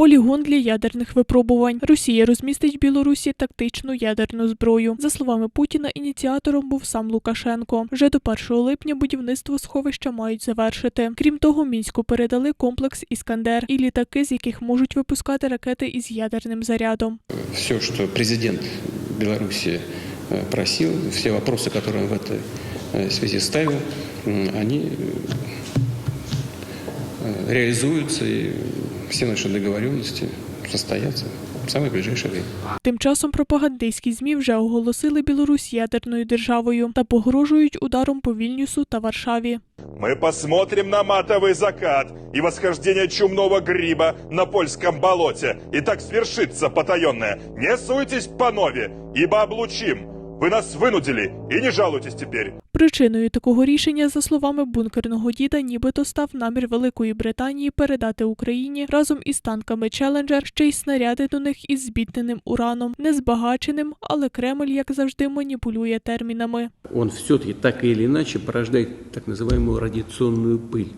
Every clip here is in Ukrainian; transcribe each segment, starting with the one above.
Полігон для ядерних випробувань. Росія розмістить в Білорусі тактичну ядерну зброю. За словами Путіна, ініціатором був сам Лукашенко. Вже до 1 липня будівництво сховища мають завершити. Крім того, мінську передали комплекс Іскандер і літаки, з яких можуть випускати ракети із ядерним зарядом. все, что президент Беларуси э, просил, все вопросы, которые он в этой э, связи ставил, м, они э, реализуются, и все наши договоренности состоятся в самое ближайшее время. Тим часом пропагандистські змі вже оголосили Білорусь ядерною державою та погрожують ударом по Вільнюсу та Варшаві. Мы посмотрим на матовый закат и восхождение чумного гриба на польском болоте. И так свершится потаенное. Не суйтесь по нове, ибо облучим. Вы нас вынудили, и не жалуйтесь теперь. Причиною такого рішення, за словами бункерного діда, нібито став намір Великої Британії передати Україні разом із танками Челенджер ще й снаряди до них із збідненим ураном, не збагаченим, але Кремль, як завжди, маніпулює термінами. он все-таки так или иначе порождает так называемую радиационную пыль.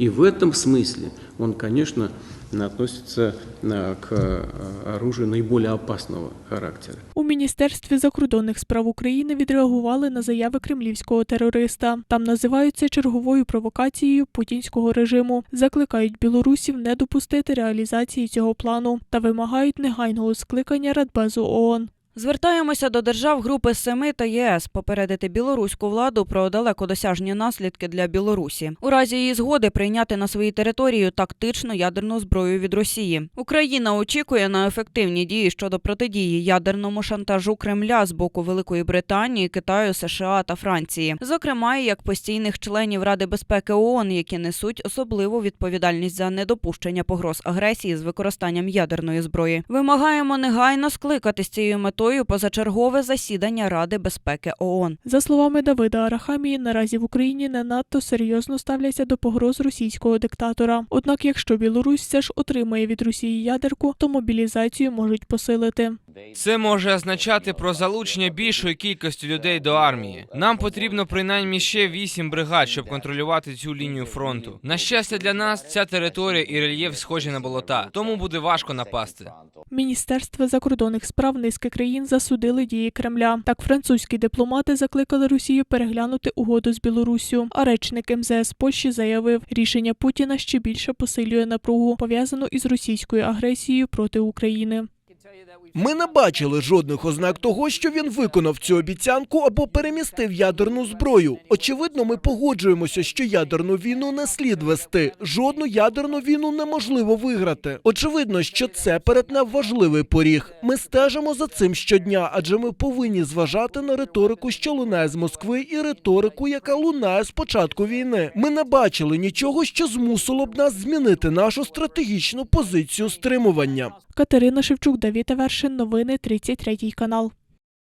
И в этом смысле он, конечно, относится а, к а, оружию наиболее опасного характера. У міністерстві закордонних справ України відреагували на заяви кремлівського терориста. Там називають це черговою провокацією путінського режиму, закликають білорусів не допустити реалізації цього плану та вимагають негайного скликання Радбезу ООН. Звертаємося до держав Групи Семи та ЄС попередити білоруську владу про далекодосяжні наслідки для Білорусі. У разі її згоди прийняти на своїй території тактичну ядерну зброю від Росії. Україна очікує на ефективні дії щодо протидії ядерному шантажу Кремля з боку Великої Британії, Китаю, США та Франції, зокрема як постійних членів Ради безпеки ООН, які несуть особливу відповідальність за недопущення погроз агресії з використанням ядерної зброї. Вимагаємо негайно скликати з цією метою позачергове засідання Ради безпеки ООН. За словами Давида Арахамії, наразі в Україні не надто серйозно ставляться до погроз російського диктатора. Однак, якщо Білорусь все ж отримає від Росії ядерку, то мобілізацію можуть посилити. Це може означати про залучення більшої кількості людей до армії. Нам потрібно принаймні ще вісім бригад, щоб контролювати цю лінію фронту. На щастя для нас, ця територія і рельєф схожі на болота, тому буде важко напасти. Міністерство закордонних справ низки країн засудили дії Кремля. Так, французькі дипломати закликали Росію переглянути угоду з Білоруссю. А речник МЗС Польщі заявив, рішення Путіна ще більше посилює напругу, пов'язану із російською агресією проти України. Ми не бачили жодних ознак того, що він виконав цю обіцянку або перемістив ядерну зброю. Очевидно, ми погоджуємося, що ядерну війну не слід вести. Жодну ядерну війну неможливо виграти. Очевидно, що це перетне важливий поріг. Ми стежимо за цим щодня, адже ми повинні зважати на риторику, що лунає з Москви, і риторику, яка лунає з початку війни. Ми не бачили нічого, що змусило б нас змінити нашу стратегічну позицію стримування. Катерина Шевчук, Давід Авершин, новини 33 канал.